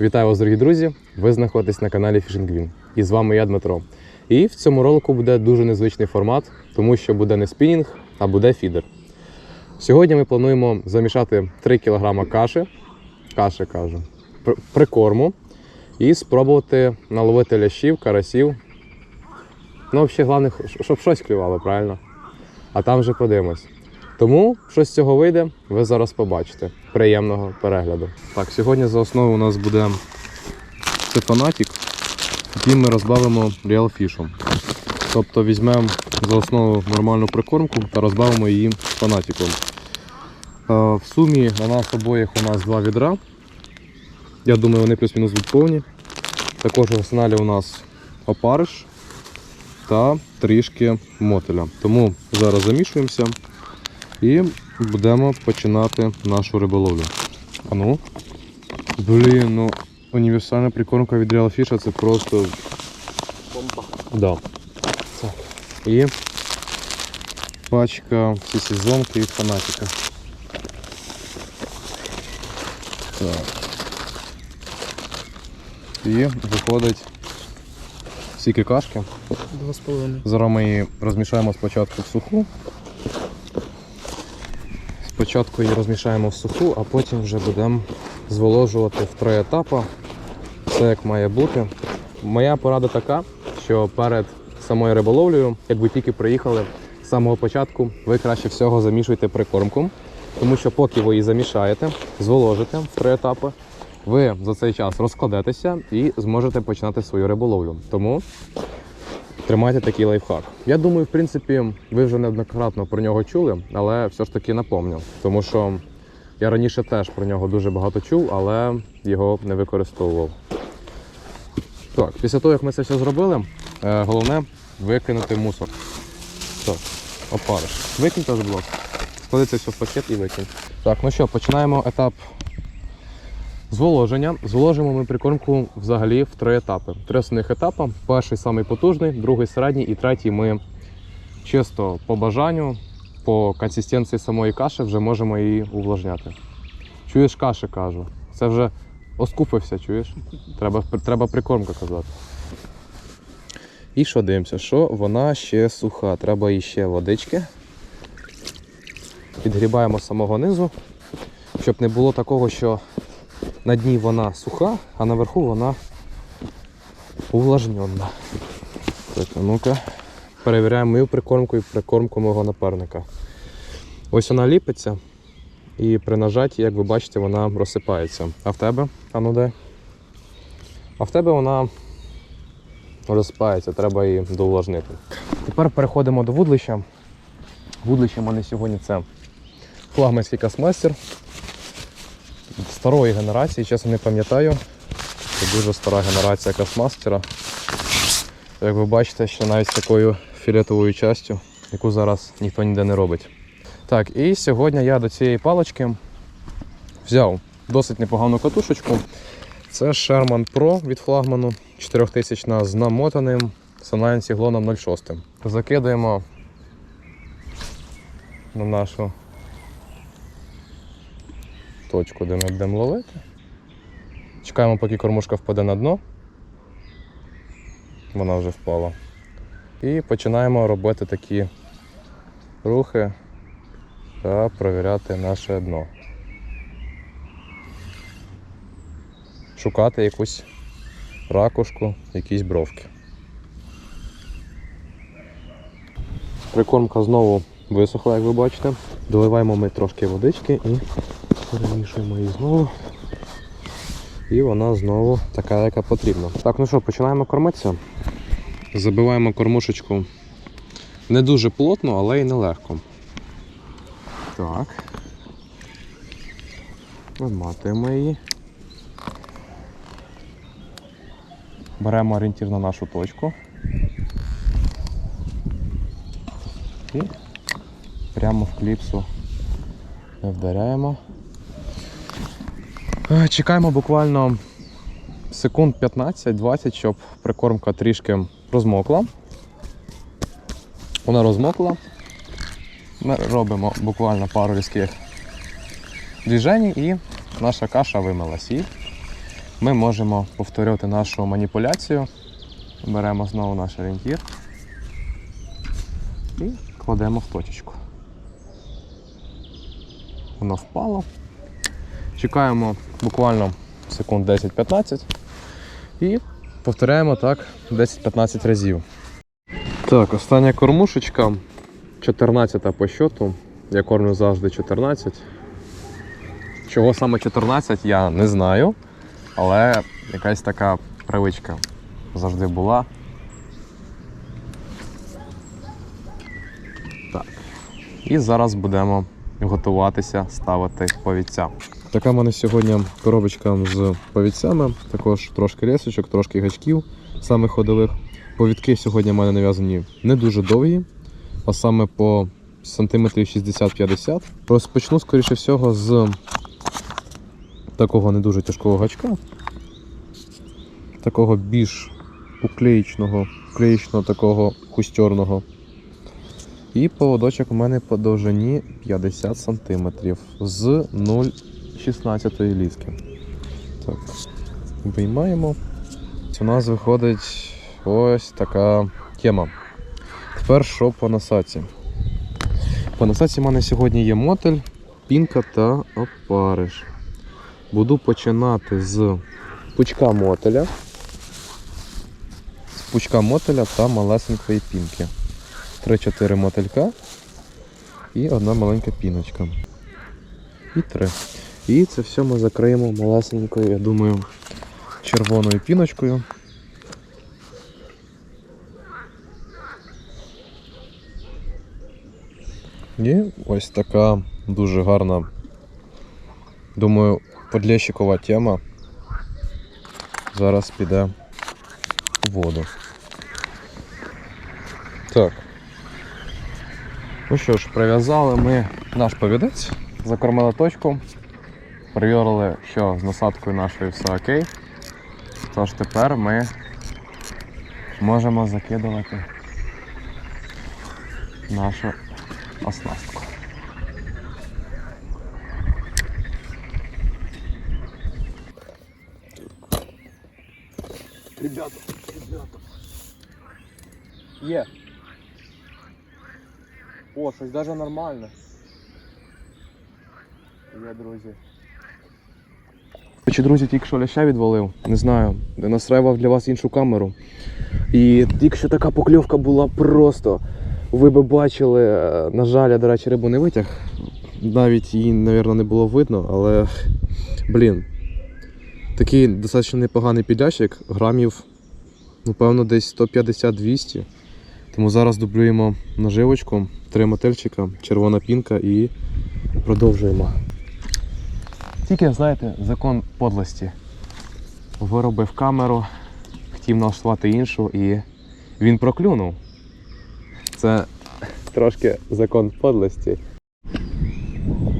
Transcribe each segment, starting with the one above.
Вітаю вас, дорогі друзі! Ви знаходитесь на каналі Fishing Green. І з вами я, Дмитро. І в цьому ролику буде дуже незвичний формат, тому що буде не спінінг, а буде фідер. Сьогодні ми плануємо замішати 3 кг каші, каші кажу, прикорму і спробувати наловити лящів, карасів. Ну, взагалі, головне, щоб щось клювало, правильно? А там вже подивимось. Тому що з цього вийде, ви зараз побачите. Приємного перегляду. Так, сьогодні за основу у нас буде це фанатік, який ми розбавимо реалфішом. Тобто візьмемо за основу нормальну прикормку та розбавимо її фанатиком. Е, В сумі на нас обоїх у нас два відра. Я думаю, вони плюс-мінус будуть повні. Також в арсеналі у нас опариш та трішки мотеля. Тому зараз замішуємося і будемо починати нашу риболовлю. А ну. Блін, ну універсальна прикормка від Real Fish це просто. Бомба. Да. І пачка всі сезонки від фанатика. Так. І виходить всі кашки. Два з половиною. Зараз ми її розмішаємо спочатку в суху. Спочатку її розмішаємо в суху, а потім вже будемо зволожувати в три етапи. Все як має бути. Моя порада така, що перед самою риболовлею, як ви тільки приїхали з самого початку, ви краще всього замішуйте прикормку. Тому що поки ви її замішаєте, зволожите в три етапи, ви за цей час розкладетеся і зможете починати свою риболовлю. Тому Тримайте такий лайфхак. Я думаю, в принципі, ви вже неоднократно про нього чули, але все ж таки напомню. Тому що я раніше теж про нього дуже багато чув, але його не використовував. Так, після того, як ми це все зробили, е, головне викинути мусор. Так, опариш. Викинь теж блок. Склади все в пакет і викинь. Так, ну що, починаємо етап Зволоження. Зволожимо ми прикормку взагалі в три етапи. Три основних етапи. Перший самий потужний, другий середній і третій ми чисто по бажанню, по консистенції самої каші вже можемо її увлажняти. Чуєш каші, кажу. Це вже оскупився, чуєш? Треба, треба прикормка казати. І що дивимося, що вона ще суха. Треба їй ще водички. Підгрібаємо самого низу, щоб не було такого, що на дні вона суха, а наверху вона увлажнена. Так, ну-ка. Перевіряємо мою прикормку і прикормку мого напарника. Ось вона ліпиться, і при нажатті, як ви бачите, вона розсипається. А в тебе? А ну де? А в тебе вона розсипається, треба її довлажнити. Тепер переходимо до вудлища. Вудлище в мене сьогодні це флагманський касмастер старої генерації, чесно не пам'ятаю. Це дуже стара генерація касмастера. Як ви бачите, ще навіть з такою фіолетовою частю, яку зараз ніхто ніде не робить. Так, і сьогодні я до цієї палочки взяв досить непогану катушечку. Це Sherman Pro від флагману 4000 з намотаним Sunline Cyclone 06. Закидаємо на нашу точку, де ми будемо ловити. Чекаємо, поки кормушка впаде на дно. Вона вже впала. І починаємо робити такі рухи та провіряти наше дно. Шукати якусь ракушку, якісь бровки. Прикормка знову висохла, як ви бачите. Доливаємо ми трошки водички і перемішуємо її знову. І вона знову така, яка потрібна. Так, ну що, починаємо кормитися. Забиваємо кормушечку не дуже плотно, але й нелегко. Так. Виматуємо її. Беремо орієнтір на нашу точку. І прямо в кліпсу вдаряємо. Е, Чекаємо буквально секунд 15-20, щоб прикормка трішки розмокла. Вона розмокла. Ми робимо буквально пару різких движень і наша каша вимилась. І ми можемо повторювати нашу маніпуляцію. Беремо знову наш орієнтір і кладемо в точечку. Воно впало. Чекаємо буквально секунд 10-15 і повторяємо так 10-15 разів. Так, остання кормушечка, 14 по счету. Я кормлю завжди 14. Чого саме 14, я не знаю. Але якась така привичка завжди була. Так. І зараз будемо готуватися ставити повідця. Така в мене сьогодні коробочка з повідцями, також трошки лісочок, трошки гачків, саме ходових. Повідки сьогодні в мене нав'язані не дуже довгі, а саме по сантиметрів 60-50. Розпочну, скоріше всього, з такого не дуже тяжкого гачка, такого більш уклеїчного, уклеїчного такого хустьорного. І поводочок у мене по довжині 50 см з 0,16 ліски. Так, виймаємо. У нас виходить ось така тема. Тепер що по насадці? По насадці в мене сьогодні є мотель, пінка та опариш. Буду починати з пучка мотеля. З пучка мотеля та малесенької пінки. 3-4 мотилька і одна маленька піночка. І три. І це все ми закриємо малесенькою, я думаю, червоною піночкою. І ось така дуже гарна, думаю, подлещикова тема. Зараз піде в воду. Так. Ну що ж, прив'язали ми наш повідець, закормили точку, перевірили, що з насадкою нашою все окей. Тож тепер ми можемо закидувати нашу оснастку. Ребята, ребята. Є. О, щось даже нормально. Є, друзі. Чи друзі, тільки що ляща відвалив, не знаю, настраював для вас іншу камеру. І тільки що така покльовка була просто. Ви би бачили, е, на жаль, я, до речі, рибу не витяг. Навіть її, мабуть, не було видно, але, блін, такий достатньо непоганий підлящик, грамів, напевно, десь 150-200. Тому зараз дублюємо наживочку, три мотельчика, червона пінка і продовжуємо. Тільки, знаєте, закон подлості. Виробив камеру, хотів налаштувати іншу і він проклюнув. Це трошки закон подлості.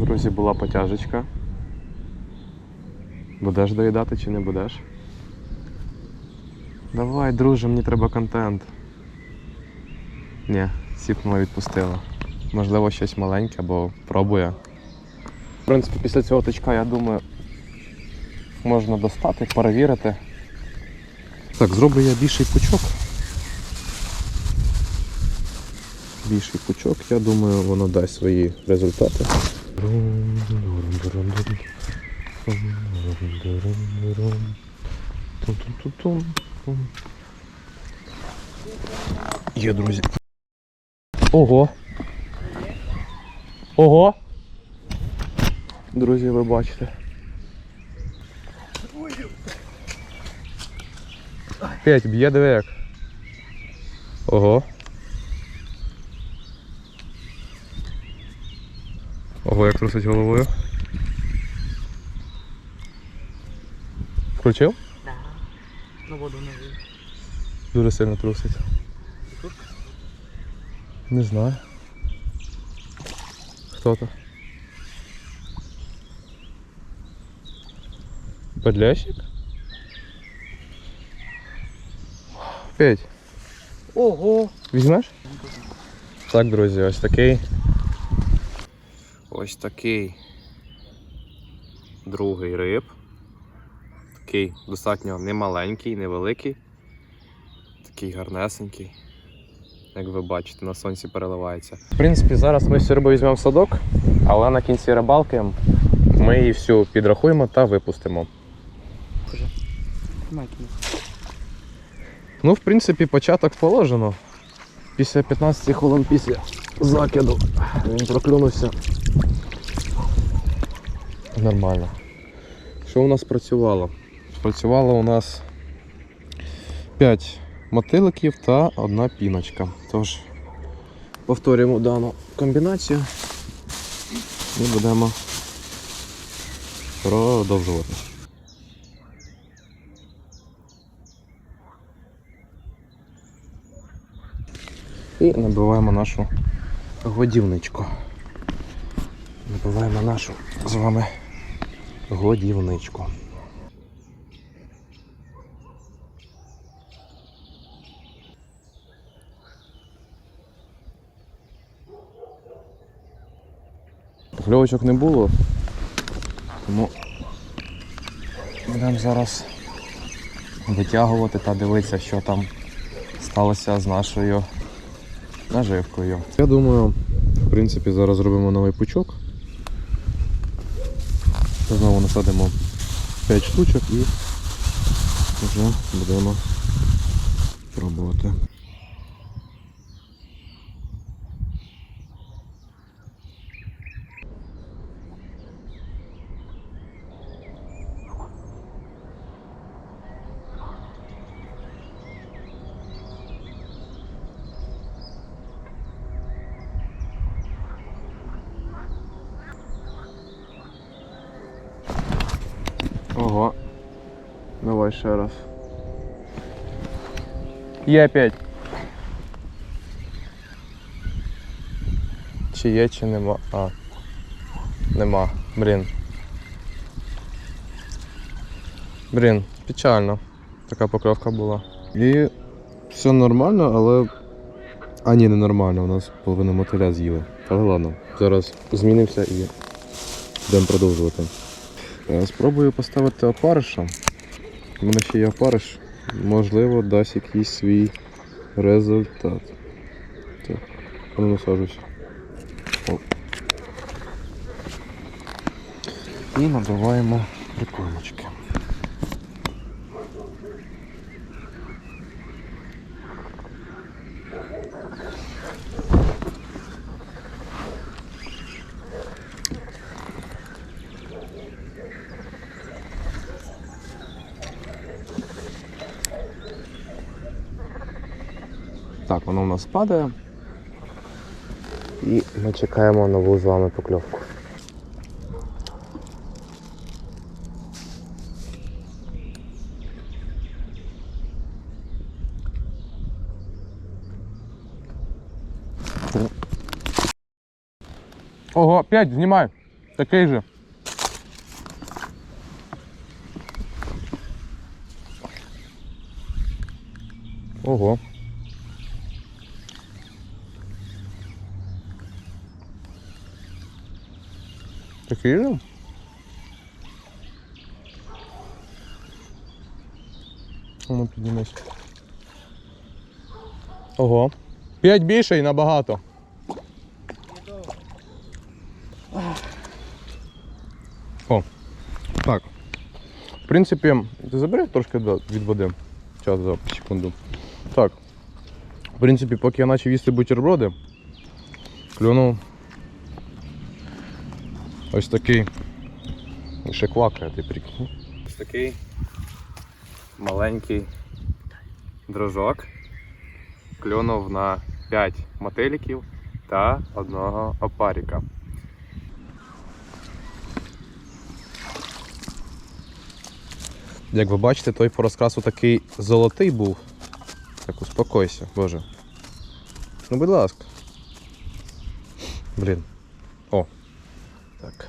Друзі, була потяжечка. Будеш доїдати чи не будеш? Давай, друже, мені треба контент. Ні, сіпнула відпустила. Можливо, щось маленьке або пробує. Принципі, після цього точка, я думаю, можна достати, перевірити. Так, зроблю я більший пучок. Більший пучок, я думаю, воно дасть свої результати. Є, друзі. Ого. Ого. Друзі, ви бачите. П'ять б'є диви як. Ого. Ого, як трусить головою. Включив? Да. На воду не вийде. Дуже сильно трусить. Не знаю. Хто то? Подлящик? П'ять. Ого! Візьмеш? Так, друзі, ось такий. Ось такий другий риб. Такий достатньо немаленький, невеликий. Такий гарнесенький. Як ви бачите, на сонці переливається. В принципі, зараз ми всю рибу візьмемо в садок, але на кінці рибалки ми її всю підрахуємо та випустимо. Тримайте. Ну, в принципі, початок положено. Після 15 хвилин після закиду він проклюнувся. Нормально. Що у нас працювало? Працювало у нас 5 мотиликів та одна піночка. Тож, повторюємо дану комбінацію і будемо продовжувати. І набиваємо нашу годівничку. Набиваємо нашу з вами годівничку. Кльовочок не було, тому будемо зараз витягувати та дивитися, що там сталося з нашою наживкою. Я думаю, в принципі, зараз зробимо новий пучок. Знову насадимо 5 штучок і вже будемо пробувати. Ого. Давай ще раз. Є опять. Чи є, чи нема. А. Нема. Блін. Блін, печально. Така покльовка була. І все нормально, але. А ні, не нормально, у нас половину мотиля з'їли. Але ладно, зараз змінимося і будемо продовжувати. Спробую поставити опариша. У мене ще є опариш. Можливо, дасть якийсь свій результат. Так, ну насаджусь. О. І набиваємо прикормочки. Так, воно у нас падає. І ми чекаємо нову з вами покльовку. Ого, 5, знімай. Такий же. Ого. Такий же? Ну, піднімись. Ого. П'ять більше і набагато. О. Так. В принципі, ти забери трошки від води. Час за секунду. Так. В принципі, поки я почав їсти бутерброди, клюнув ось такий. І ще квакає, ти прикинь. Ось такий маленький дрожок. Клюнув на 5 мотиліків та одного опаріка. Як ви бачите, той по розкрасу такий золотий був. Так, успокойся, боже. Ну, будь ласка. Блін. Так.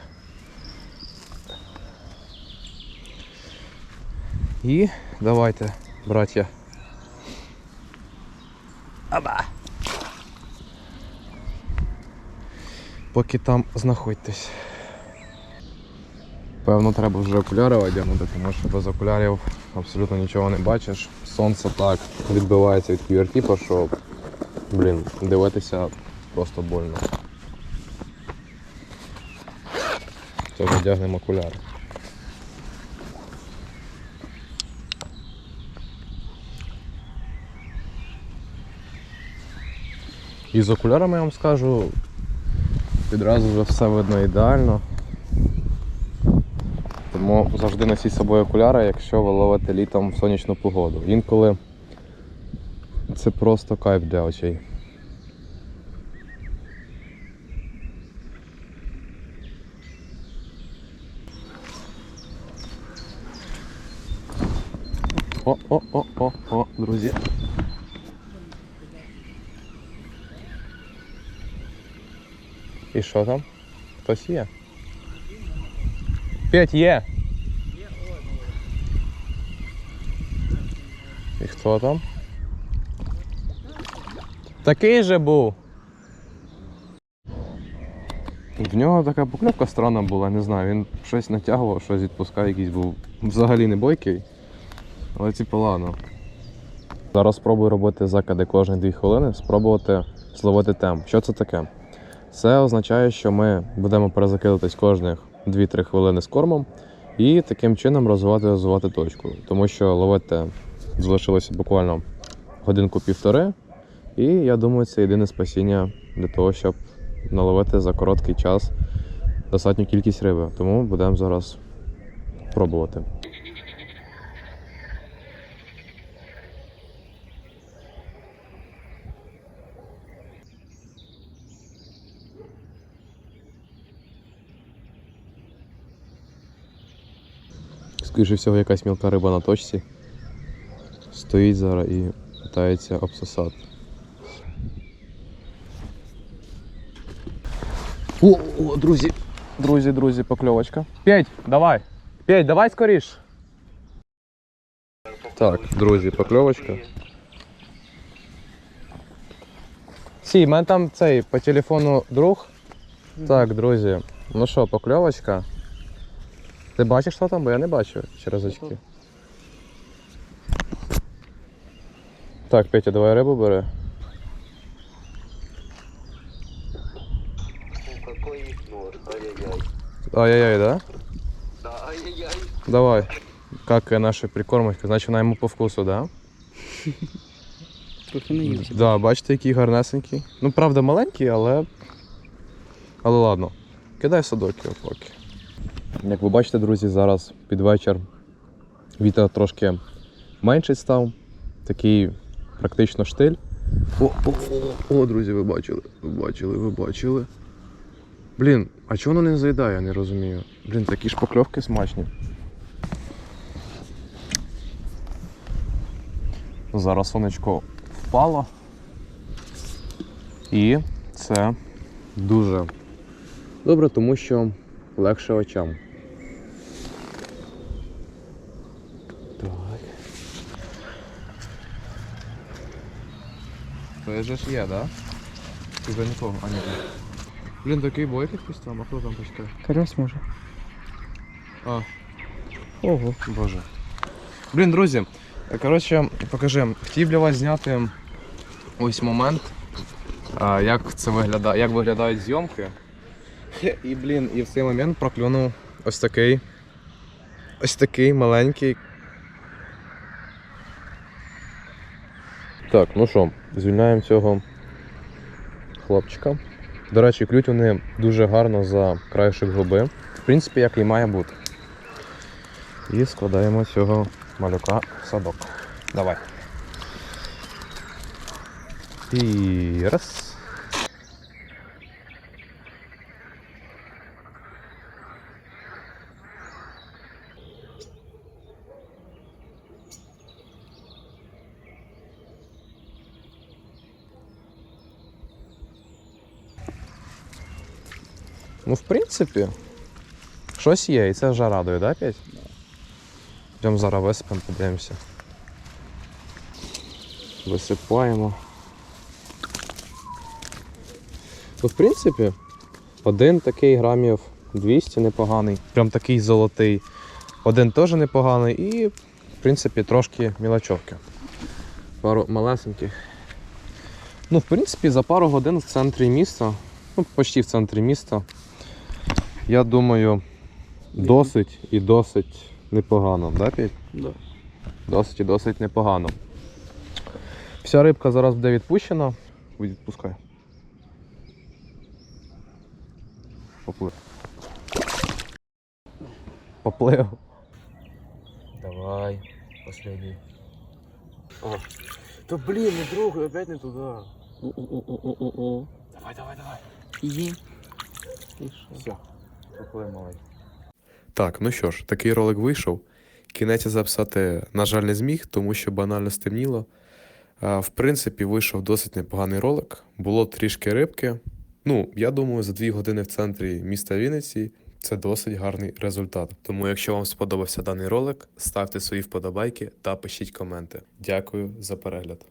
І давайте, браття. Аба. Поки там знаходьтесь. Певно, треба вже окуляри одягнути, тому що без окулярів абсолютно нічого не бачиш. Сонце так відбивається від QRT, що, блін, дивитися просто больно. Тож одягнемо окуляри. І з окулярами я вам скажу, відразу вже все видно ідеально. Тому завжди носіть з собою окуляри, якщо ви ловите літом сонячну погоду. Інколи це просто кайф для очей. О-о-о-о-о, друзі. І що там? Хтось є? П'ять є. І хто там? Такий же був. В нього така покльовка странна була, не знаю, він щось натягував, щось відпускав, якийсь був взагалі не бойкий. Але типу ладно. Зараз спробую робити закиди кожні 2 хвилини, спробувати зловити темп. Що це таке? Це означає, що ми будемо перезакидатись кожних 2-3 хвилини з кормом і таким чином розвивати розвивати точку. Тому що ловити залишилося буквально годинку-півтори, і я думаю, це єдине спасіння для того, щоб наловити за короткий час достатню кількість риби. Тому будемо зараз пробувати. Скоріше всього, якась мілка риба на точці. Стоїть зараз і питається обсосати. О, о, друзі, друзі, друзі, покльовочка. П'ять, давай. П'ять, давай скоріш. Так, друзі, покльовочка. Сі, в мене там цей по телефону друг. Так, друзі. Ну що, покльовочка. Ти бачиш, що там? Бо я не бачу через очки. Так, Петя, давай рибу бери. Ай-яй-яй. Да? Да, ай-яй-яй. Давай. Как наша прикормочка, значить вона йому по вкусу, да? Трохи не їсть. Да, бачите, який гарнесенький. Ну, правда, маленький, але. Але ладно. Кидай садок його поки. Як ви бачите, друзі, зараз під вечір вітер трошки менший став. Такий практично штиль. О, о, о, о, друзі, ви бачили, ви бачили, ви бачили. Блін, а чого воно не заїдає, я не розумію. Блін, такі ж покльовки смачні. Зараз сонечко впало. І це дуже добре, тому що легше очам. Так. Це ж є, да? Вже нікого, а ні. Блін, такий бойк якийсь там, а хто там пускає? Карась може. А, Ого. Боже. Блін, друзі, коротше, покажи, хотів для вас зняти ось момент, а, як це виглядає, як виглядають зйомки. І, блін, і в цей момент проклюнув ось такий. Ось такий маленький. Так, ну що, звільняємо цього хлопчика. До речі, клють вони дуже гарно за краєшок губи. В принципі, як і має бути. І складаємо цього малюка в садок. Давай. І раз. Ну, в принципі, щось є, і це вже радує, да, Петь? Йдемо зараз висипемо, подивимося. Висипаємо. Ну, в принципі, один такий грамів 200 непоганий. Прям такий золотий. Один теж непоганий і, в принципі, трошки мілочовки. Пару малесеньких. Ну, в принципі, за пару годин в центрі міста, ну, почти в центрі міста, я думаю, досить і досить непогано, да, Петь? Да. Досить і досить непогано. Вся рибка зараз буде відпущена. Відпускай. Поплив. Поплив. Давай, последний. Та блін, не друг, опять не туди. О-о-о-о-о-о. Давай, давай, давай. Що? Все, малий. Так, ну що ж, такий ролик вийшов. Кінець записати, на жаль, не зміг, тому що банально стемніло. В принципі, вийшов досить непоганий ролик. Було трішки рибки. Ну, я думаю, за дві години в центрі міста Вінниці це досить гарний результат. Тому, якщо вам сподобався даний ролик, ставте свої вподобайки та пишіть коменти. Дякую за перегляд.